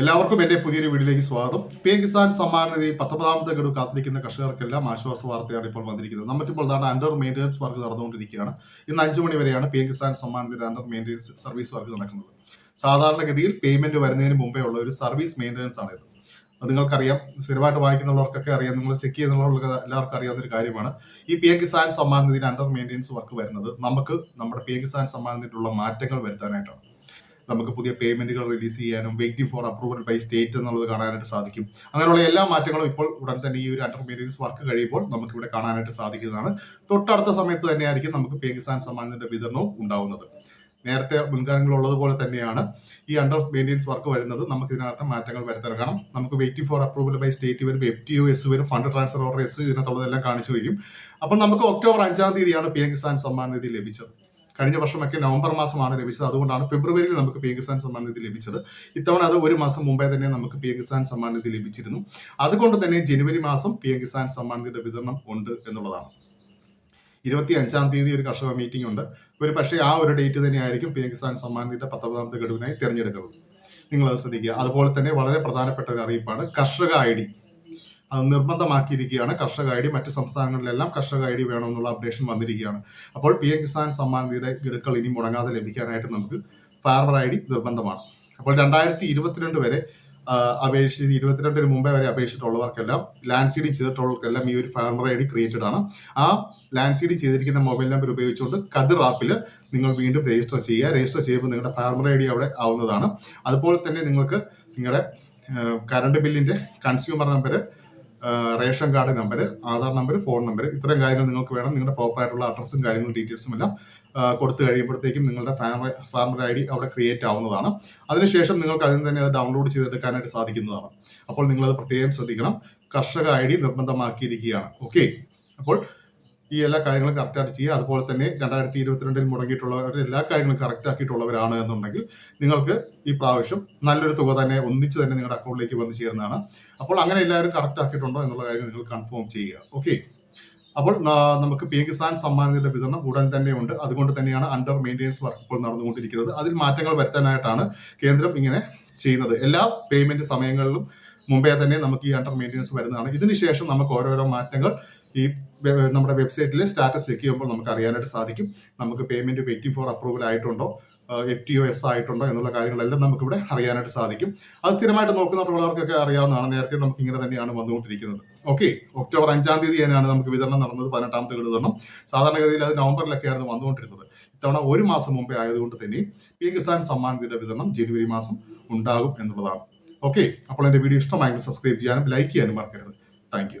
എല്ലാവർക്കും എന്റെ പുതിയൊരു വീഡിയോയിലേക്ക് സ്വാഗതം. പി എം കിസാൻ സമ്മാൻ നിധി പത്തൊമ്പതാമത്തെ ഗഡു കാത്തിരിക്കുന്ന കർഷകർക്കെല്ലാം ആശ്വാസ വാർത്തയാണ് ഇപ്പോൾ വന്നിരിക്കുന്നത്. നമുക്കിപ്പോൾ ദാണ്ട് അണ്ടർ മെയിന്റനൻസ് വർക്ക് നടന്നുകൊണ്ടിരിക്കുകയാണ്. ഇന്ന് അഞ്ചു മണി വരെയാണ് പി എം കിസാൻ സമ്മാനത്തിന്റെ അണ്ടർ മെയിന്റനൻസ് സർവീസ് വർക്ക് നടക്കുന്നത്. സാധാരണഗതിയിൽ പേയ്മെന്റ് വരുന്നതിന് മുമ്പേ ഉള്ള ഒരു സർവീസ് മെയിന്റനൻസ് ആണ് ഇത് നിങ്ങൾക്കറിയാം. സ്ഥിരമായിട്ട് വായിക്കുന്നുള്ളവർക്കൊക്കെ അറിയാം. നിങ്ങൾ ചെക്ക് ചെയ്യുന്നുള്ളവർക്ക് എല്ലാവർക്കും അറിയാവുന്ന ഒരു കാര്യമാണ്. ഈ പി എം കിസാൻ സമ്മാനത്തിന്റെ അണ്ടർ മെയിന്റനൻസ് വർക്ക് വരുന്നത് നമുക്ക് നമ്മുടെ പി എം കിസാൻ സമ്മാനത്തിനുള്ള മാറ്റങ്ങൾ വരുത്താനായിട്ടാണ്. നമുക്ക് പുതിയ പേയ്മെന്റുകൾ റിലീസ് ചെയ്യാനും waiting for approval by state എന്നുള്ളത് കാണാനായിട്ട് സാധിക്കും. അങ്ങനെയുള്ള എല്ലാ മാറ്റങ്ങളും ഇപ്പോൾ ഉടൻ തന്നെ ഈ ഒരു അണ്ടർ മെയിന്റനൻസ് വർക്ക് കഴിയുമ്പോൾ നമുക്ക് ഇവിടെ കാണാനായിട്ട് സാധിക്കുന്നതാണ്. തൊട്ടടുത്ത സമയത്ത് തന്നെയായിരിക്കും നമുക്ക് എം കിസാൻ സമ്മാനത്തിന്റെ വിതരണവും ഉണ്ടാവുന്നത്. നേരത്തെ മുൻകാലങ്ങളുള്ളതുപോലെ തന്നെയാണ് ഈ അണ്ടർ മെയിന്റെനൻസ് വർക്ക് വരുന്നത്. നമുക്ക് ഇതിനകത്ത് മാറ്റങ്ങൾ വരുത്തണം നമുക്ക് waiting for approval by state വരും എഫ് ടി ഒ എസ് വരും ഫണ്ട് ട്രാൻസ്ഫർ ഓർഡർ എസ് ഇതിനകത്തുള്ളതെല്ലാം കാണിച്ചു വയ്ക്കും അപ്പം നമുക്ക് ഒക്ടോബർ അഞ്ചാം തീയതിയാണ് പി എം കിസാൻ സമ്മാൻ നിധി ലഭിച്ചത്. കഴിഞ്ഞ വർഷമൊക്കെ നവംബർ മാസമാണ് ലഭിച്ചത്. അതുകൊണ്ടാണ് ഫെബ്രുവരിയിൽ നമുക്ക് പി എം കിസാൻ സമ്മാൻ നിധി ലഭിച്ചത്. ഇത്തവണ അത് ഒരു മാസം മുമ്പേ തന്നെ നമുക്ക് പി എം കിസാൻ സമ്മാൻ നിധി ലഭിച്ചിരുന്നു. അതുകൊണ്ട് തന്നെ ജനുവരി മാസം പി എം കിസാൻ സമ്മാൻ നിധിയുടെ വിതരണം ഉണ്ട് എന്നുള്ളതാണ്. ഇരുപത്തി അഞ്ചാം തീയതി ഒരു കർഷക മീറ്റിംഗ് ഉണ്ട്. ഒരു പക്ഷേ ആ ഒരു ഡേറ്റ് തന്നെയായിരിക്കും പി എം കിസാൻ സമ്മാൻ നിധിയുടെ പത്തൊമ്പതാമത്തെ ഗഡുവിനായി തിരഞ്ഞെടുക്കുന്നത്. നിങ്ങൾ ശ്രദ്ധിക്കുക. അതുപോലെ തന്നെ വളരെ പ്രധാനപ്പെട്ട ഒരു അറിയിപ്പാണ് കർഷക ഐ ഡി. നിർബന്ധമാക്കിയിരിക്കുകയാണ്. കർഷക ഐ ഡി മറ്റ് സംസ്ഥാനങ്ങളിലെല്ലാം കർഷക ഐ ഡി വേണമെന്നുള്ള അപ്ഡേഷൻ വന്നിരിക്കുകയാണ്. അപ്പോൾ പി എം കിസാൻ സമ്മാൻ നിധിയുടെ ഗഡുക്കൾ ഇനി മുടങ്ങാതെ ലഭിക്കാനായിട്ട് നമുക്ക് ഫാർമർ ഐ ഡി നിർബന്ധമാണ്. അപ്പോൾ രണ്ടായിരത്തി ഇരുപത്തിരണ്ട് വരെ അപേക്ഷിച്ച് ഇരുപത്തിരണ്ടിന് മുമ്പേ വരെ അപേക്ഷിച്ചിട്ടുള്ളവർക്കെല്ലാം ലാൻഡ് സീഡി ചെയ്തിട്ടുള്ളവർക്കെല്ലാം ഈ ഒരു ഫാർമർ ഐ ഡി ക്രിയേറ്റഡ് ആണ്. ആ ലാൻഡ് സീഡി ചെയ്തിരിക്കുന്ന മൊബൈൽ നമ്പർ ഉപയോഗിച്ചുകൊണ്ട് കതിർ ആപ്പിൽ നിങ്ങൾ വീണ്ടും രജിസ്റ്റർ ചെയ്യുക. രജിസ്റ്റർ ചെയ്യുമ്പോൾ നിങ്ങളുടെ ഫാർമർ ഐ ഡി അവിടെ ആവുന്നതാണ്. അതുപോലെ തന്നെ നിങ്ങൾക്ക് നിങ്ങളുടെ കറണ്ട് ബില്ലിന്റെ consumer number ration card number Aadhaar number phone number ഇത്തരം കാര്യങ്ങൾ നിങ്ങൾക്ക് വേണം. നിങ്ങളുടെ പ്രോപ്പർ ആയിട്ടുള്ള അഡ്രസ്സും കാര്യങ്ങളും ഡീറ്റെയിൽസും എല്ലാം കൊടുത്തു കഴിയുമ്പോഴത്തേക്കും നിങ്ങളുടെ ഫാമർ ഫാർമർ ഐ ഡി അവിടെ ക്രിയേറ്റ് ആവുന്നതാണ്. അതിനുശേഷം നിങ്ങൾക്ക് അതിൽ തന്നെ അത് ഡൗൺലോഡ് ചെയ്തെടുക്കാനായിട്ട് സാധിക്കുന്നതാണ്. അപ്പോൾ നിങ്ങളത് പ്രത്യേകം ശ്രദ്ധിക്കണം. കർഷക ഐ ഡി നിർബന്ധമാക്കിയിരിക്കുകയാണ്. ഓക്കെ അപ്പോൾ ഈ എല്ലാ കാര്യങ്ങളും കറക്റ്റായിട്ട് ചെയ്യുക. അതുപോലെ തന്നെ രണ്ടായിരത്തി ഇരുപത്തിരണ്ടിൽ മുടങ്ങിയിട്ടുള്ളവർ എല്ലാ കാര്യങ്ങളും കറക്റ്റ് ആക്കിയിട്ടുള്ളവരാണ് എന്നുണ്ടെങ്കിൽ നിങ്ങൾക്ക് ഈ പ്രാവശ്യം നല്ലൊരു തുക തന്നെ ഒന്നിച്ച് തന്നെ നിങ്ങളുടെ അക്കൗണ്ടിലേക്ക് വന്ന് ചേരുന്നതാണ്. അപ്പോൾ അങ്ങനെ എല്ലാവരും കറക്റ്റ് ആക്കിയിട്ടുണ്ടോ എന്നുള്ള കാര്യം നിങ്ങൾ കൺഫേം ചെയ്യുക. ഓക്കെ അപ്പോൾ നമുക്ക് പി എം കിസാൻ സമ്മാനത്തിന്റെ വിതരണം ഉടൻ തന്നെ ഉണ്ട്. അതുകൊണ്ട് തന്നെയാണ് അണ്ടർ മെയിന്റെനൻസ് വർക്ക് ഇപ്പോൾ നടന്നുകൊണ്ടിരിക്കുന്നത്. അതിൽ മാറ്റങ്ങൾ വരുത്താനായിട്ടാണ് കേന്ദ്രം ഇങ്ങനെ ചെയ്യുന്നത്. എല്ലാ പേയ്മെന്റ് സമയങ്ങളിലും മുമ്പേ തന്നെ നമുക്ക് ഈ അണ്ടർ മെയിന്റെനൻസ് വരുന്നതാണ്. ഇതിനുശേഷം നമുക്ക് ഓരോരോ മാറ്റങ്ങൾ ഈ നമ്മുടെ വെബ്സൈറ്റിൽ സ്റ്റാറ്റസ് ചെക്ക് ചെയ്യുമ്പോൾ നമുക്ക് അറിയാനായിട്ട് സാധിക്കും. നമുക്ക് പേയ്മെന്റ് വെയിറ്റിംഗ് ഫോർ അപ്രൂവൽ ആയിട്ടുണ്ടോ? എഫ് ടി ഒ എസ് ആയിട്ടുണ്ടോ? എന്നുള്ള കാര്യങ്ങളെല്ലാം നമുക്കിവിടെ അറിയാനായിട്ട് സാധിക്കും. അത് സ്ഥിരമായിട്ട് നോക്കുന്ന നോക്കുന്നവർക്കൊക്കെ അറിയാവുന്നതാണ്. നേരത്തെ നമുക്ക് ഇങ്ങനെ തന്നെയാണ് വന്നുകൊണ്ടിരിക്കുന്നത്. ഓക്കെ ഒക്ടോബർ അഞ്ചാം തീയതി തന്നെയാണ് നമുക്ക് വിതരണം നടന്നത്. പതിനെട്ടാമത്തെ വിതരണം. സാധാരണഗതിയിൽ അത് നവംബറിലൊക്കെയായിരുന്നു വന്നുകൊണ്ടിരുന്നത്. ഇത്തവണ ഒരു മാസം മുമ്പേ ആയതുകൊണ്ട് തന്നെ പി കിസാൻ സമ്മാൻ നിധിയുടെ വിതരണം ജനുവരി മാസം ഉണ്ടാകും എന്നുള്ളതാണ്. ഓക്കെ അപ്പോൾ എന്റെ വീഡിയോ ഇഷ്ടമായെങ്കിൽ സബ്സ്ക്രൈബ് ചെയ്യാനും ലൈക്ക് ചെയ്യാനും മറക്കരുത്. താങ്ക്